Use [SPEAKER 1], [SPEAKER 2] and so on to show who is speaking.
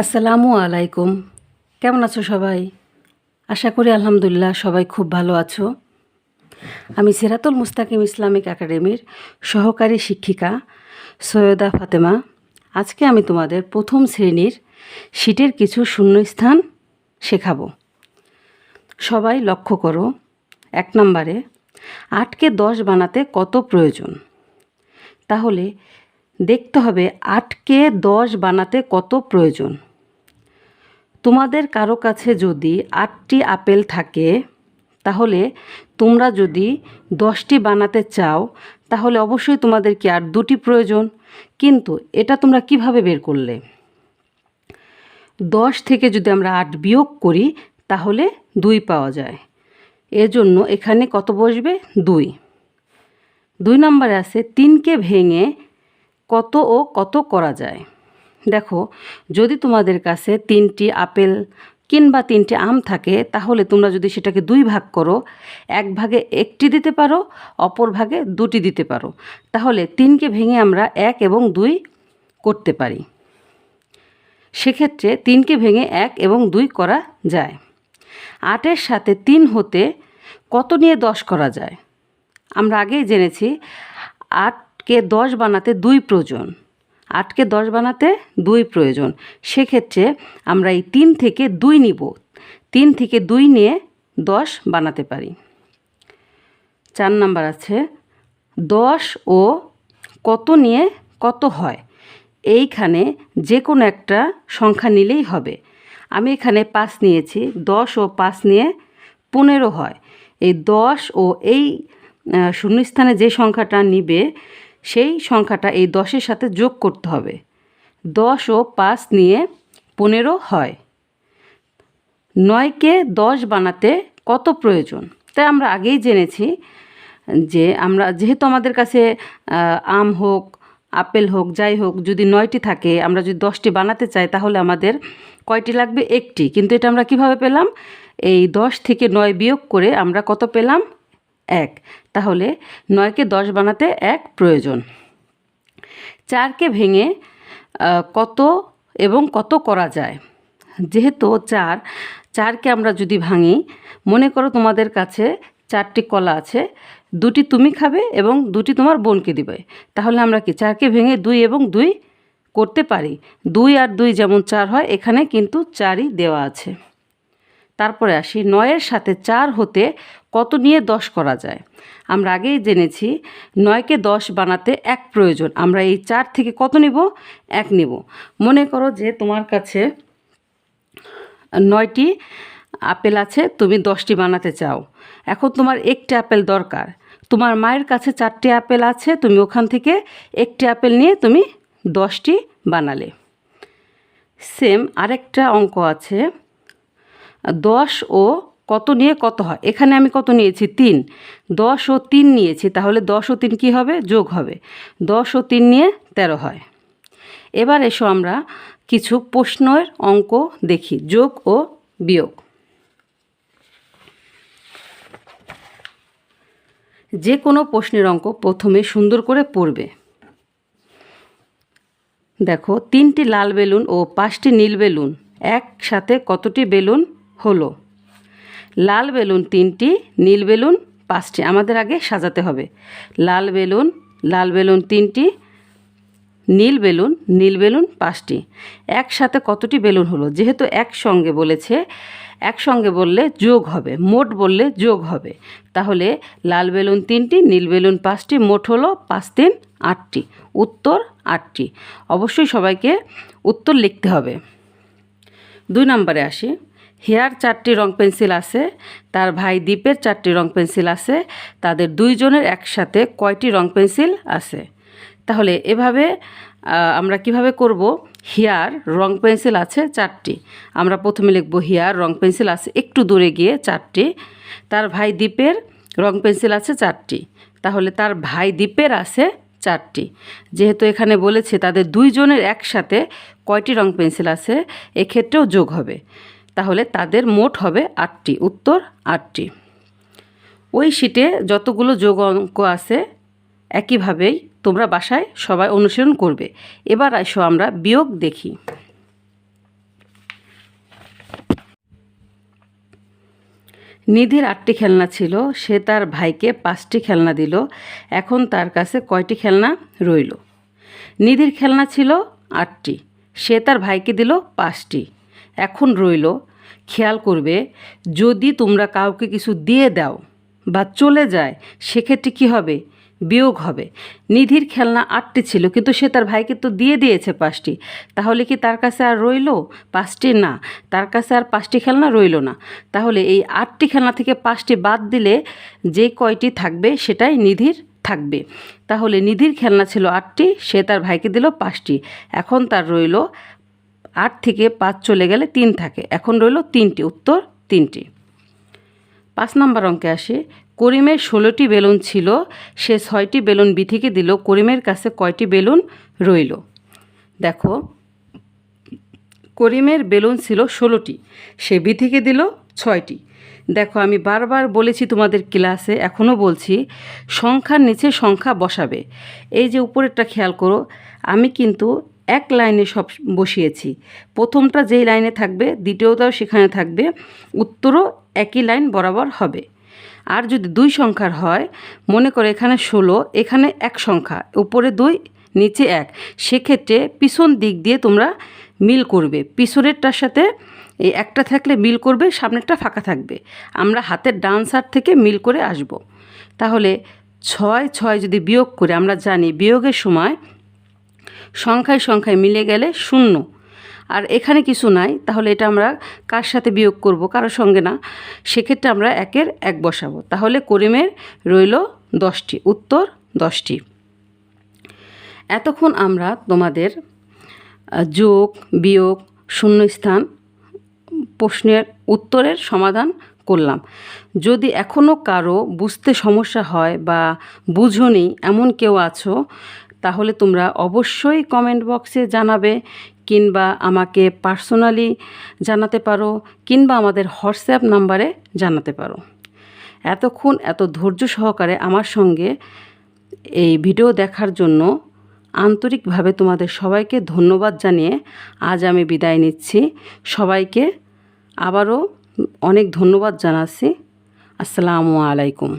[SPEAKER 1] আসসালামু আলাইকুম। কেমন আছো সবাই? আশা করি আলহামদুলিল্লাহ সবাই খুব ভালো আছো। আমি সিরাতুল মুস্তাকিম ইসলামিক একাডেমির সহকারী শিক্ষিকা সৈয়দা ফাতেমা। আজকে আমি তোমাদের প্রথম শ্রেণির শীটের কিছু শূন্যস্থান শেখাবো। সবাই লক্ষ্য করো, এক নম্বরে, আটকে দশ বানাতে কত প্রয়োজন? তাহলে দেখতে হবে আটকে দশ বানাতে কত প্রয়োজন। তোমাদের কারও কাছে যদি আটটি আপেল থাকে, তাহলে তোমরা যদি দশটি বানাতে চাও, তাহলে অবশ্যই তোমাদেরকে আর দুটি প্রয়োজন। কিন্তু এটা তোমরা কীভাবে বের করলে? দশ থেকে যদি আমরা আট বিয়োগ করি, তাহলে দুই পাওয়া যায়। এজন্য এখানে কত বসবে? দুই। দুই নম্বরে আছে, তিনকে ভেঙে কত ও কত করা যায়? দেখো, যদি তোমাদের কাছে তিনটি আপেল কিংবা তিনটি আম থাকে, তাহলে তোমরা যদি সেটাকে দুই ভাগ করো, এক ভাগে একটি দিতে পারো, অপর ভাগে দুটি দিতে পারো, তাহলে তিনকে ভেঙে আমরা এক এবং দুই করতে পারি। সেক্ষেত্রে তিনকে ভেঙে এক এবং দুই করা যায়। আটের সাথে তিন হতে কত নিয়ে দশ করা যায়? আমরা আগেই জেনেছি, আটকে দশ বানাতে দুই প্রয়োজন। আটকে দশ বানাতে দুই প্রয়োজন। সেক্ষেত্রে আমরা এই তিন থেকে দুই নিব। তিন থেকে দুই নিয়ে দশ বানাতে পারি। চার নাম্বার আছে, দশ ও কত নিয়ে কত হয়? এইখানে যে কোনো একটা সংখ্যা নিলেই হবে। আমি এখানে পাঁচ নিয়েছি, দশ ও পাঁচ নিয়ে পনেরো হয়। এই দশ ও এই শূন্যস্থানে যে সংখ্যাটা নিবে সেই সংখ্যাটা এই দশের সাথে যোগ করতে হবে। দশ ও পাঁচ নিয়ে পনেরো হয়। নয়কে দশ বানাতে কত প্রয়োজন? তাই আমরা আগেই জেনেছি যে আমরা যেহেতু আমাদের কাছে আম হোক, আপেল হোক, যাই হোক, যদি নয়টি থাকে, আমরা যদি দশটি বানাতে চাই, তাহলে আমাদের কয়টি লাগবে? একটি। কিন্তু এটা আমরা কীভাবে পেলাম? এই দশ থেকে নয় বিয়োগ করে আমরা কত পেলাম? এক। তাহলে নয়কে দশ বানাতে এক প্রয়োজন। চারকে ভেঙে কত এবং কত করা যায়? যেহেতু চার, চারকে আমরা যদি ভাঙি, মনে করো তোমাদের কাছে চারটি কলা আছে, দুটি তুমি খাবে এবং দুটি তোমার বোনকে দিবে। তাহলে আমরা কি চারকে ভেঙে দুই এবং দুই করতে পারি? দুই আর দুই যেমন চার হয়, এখানে কিন্তু চারই দেওয়া আছে। তারপরে আসি, নয়ের সাথে চার হতে কত নিয়ে দশ করা যায়? আমরা আগেই জেনেছি, নয়কে দশ বানাতে এক প্রয়োজন। আমরা এই চার থেকে কত নিব? এক নিব। মনে করো যে তোমার কাছে নয়টি আপেল আছে, তুমি দশটি বানাতে চাও। এখন তোমার একটি আপেল দরকার। তোমার মায়ের কাছে চারটি আপেল আছে, তুমি ওখান থেকে একটি আপেল নিয়ে তুমি দশটি বানালে। সেম আরেকটা অঙ্ক আছে। দশ ও কত নিয়ে কত হয়? এখানে আমি কত নিয়েছি? তিন। দশ ও তিন নিয়েছি, তাহলে দশ ও তিন কী হবে? যোগ হবে। দশ ও তিন নিয়ে তেরো হয়। এবার এসো আমরা কিছু প্রশ্নের অঙ্ক দেখি, যোগ ও বিয়োগ। যে কোনো প্রশ্নের অঙ্ক প্রথমে সুন্দর করে পড়বে। দেখো, তিনটি লাল বেলুন ও পাঁচটি নীল বেলুন, একসাথে কতটি বেলুন হলো। লাল বেলুন তিনটি, নীল বেলুন পাঁচটি। আমাদের আগে সাজাতে হবে। লাল বেলুন লাল বেলুন তিনটি, নীল বেলুন নীল বেলুন পাঁচটি। একসাথে কতটি বেলুন হলো? যেহেতু একসঙ্গে বলেছে, একসঙ্গে বললে যোগ হবে, মোট বললে যোগ হবে। তাহলে লাল বেলুন তিনটি, নীল বেলুন পাঁচটি, মোট হলো পাঁচ তিন আটটি। উত্তর আটটি। অবশ্যই সবাইকে উত্তর লিখতে হবে। দুই নম্বরে আসি। হেয়ার চারটি রং পেন্সিল আছে, তার ভাই দীপের চারটি রং পেন্সিল আছে, তাদের দুইজনের একসাথে কয়টি রং পেন্সিল আছে? তাহলে এভাবে আমরা কীভাবে করব? হেয়ার রং পেন্সিল আছে চারটি। আমরা প্রথমে লিখব হেয়ার রং পেন্সিল আছে একটু দূরে গিয়ে চারটি। তার ভাই দীপের রং পেন্সিল আছে চারটি। তাহলে তার ভাই দীপের আছে চারটি। যেহেতু এখানে বলেছে তাদের দুইজনের একসাথে কয়টি রং পেন্সিল আছে, এক্ষেত্রেও যোগ হবে। তাহলে তাদের মোট হবে আটটি। উত্তর, আটটি। ওই শিটে যতগুলো যোগ অঙ্ক আছে, একইভাবেই তোমরা বাসায় সবাই অনুশীলন করবে। এবার আসো আমরা বিয়োগ দেখি। নিধির আটটি খেলনা ছিল, সে তার ভাইকে পাঁচটি খেলনা দিল, এখন তার কাছে কয়টি খেলনা রইল? নিধির খেলনা ছিল আটটি, সে তার ভাইকে দিল পাঁচটি। এখন রইল, খেয়াল করবে, যদি তোমরা কাউকে কিছু দিয়ে দাও বা চলে যায়, সেক্ষেত্রে কী হবে? বিয়োগ হবে। নিধির খেলনা আটটি ছিল, কিন্তু সে তার ভাইকে তো দিয়ে দিয়েছে পাঁচটি। তাহলে কি তার কাছে আর রইল? পাঁচটি না। তার কাছে আর পাঁচটি খেলনা রইল না। তাহলে এই আটটি খেলনা থেকে পাঁচটি বাদ দিলে যে কয়টি থাকবে, সেটাই নিধির থাকবে। তাহলে নিধির খেলনা ছিল আটটি, সে তার ভাইকে দিল পাঁচটি। এখন তার রইল আট থেকে পাঁচ চলে গেলে তিন থাকে। এখন রইল তিনটি, উত্তর তিনটি। পাঁচ নম্বর অঙ্কে আসে। করিমের ষোলোটি বেলুন ছিল, সে ছয়টি বেলুন বিথিকে দিল, করিমের কাছে কয়টি বেলুন রইল? দেখো, করিমের বেলুন ছিল ষোলোটি, সে বিথিকে দিল ছয়টি। দেখো, আমি বারবার বলেছি তোমাদের ক্লাসে এখনও বলছি, সংখ্যার নিচে সংখ্যা বসাবে। এই যে উপরেরটা খেয়াল করো, আমি কিন্তু এক লাইনে সব বসিয়েছি। প্রথমটা যেই লাইনে থাকবে, দ্বিতীয়টাও সেখানে থাকবে, উত্তরও একই লাইন বরাবর হবে। আর যদি দুই সংখ্যার হয়, মনে করো এখানে ষোলো, এখানে এক সংখ্যা, উপরে দুই, নিচে এক, সেক্ষেত্রে পিছন দিক দিয়ে তোমরা মিল করবে। পিছনেরটার সাথে এই একটা থাকলে মিল করবে, সামনেরটা ফাঁকা থাকবে। আমরা হাতের ডান থেকে মিল করে আসব। তাহলে ছয় ছয় যদি বিয়োগ করে, আমরা জানি বিয়োগের সময় সংখ্যায় সংখ্যায় মিলে গেলে শূন্য। আর এখানে কিছু নাই, তাহলে এটা আমরা কার সাথে বিয়োগ করব? কারোর সঙ্গে না। সেক্ষেত্রে আমরা একের এক বসাবো। তাহলে করিমের রইল দশটি, উত্তর দশটি। এতক্ষণ আমরা তোমাদের যোগ, বিয়োগ, শূন্যস্থান প্রশ্নের উত্তরের সমাধান করলাম। যদি এখনও কারও বুঝতে সমস্যা হয় বা বুঝোনি এমন কেউ আছো তাহলে তোমরা অবশ্যই কমেন্ট বক্সে জানাবে, কিংবা আমাকে পার্সোনালি জানাতে পারো, কিংবা আমাদের হোয়াটসঅ্যাপ নাম্বারে জানাতে পারো। এতক্ষণ, এত ধৈর্য সহকারে আমার সঙ্গে এই ভিডিও দেখার জন্য আন্তরিকভাবে তোমাদের সবাইকে ধন্যবাদ জানিয়ে আজ আমি বিদায় নিচ্ছি। সবাইকে আবারও অনেক ধন্যবাদ জানাচ্ছি। আসসালামু আলাইকুম।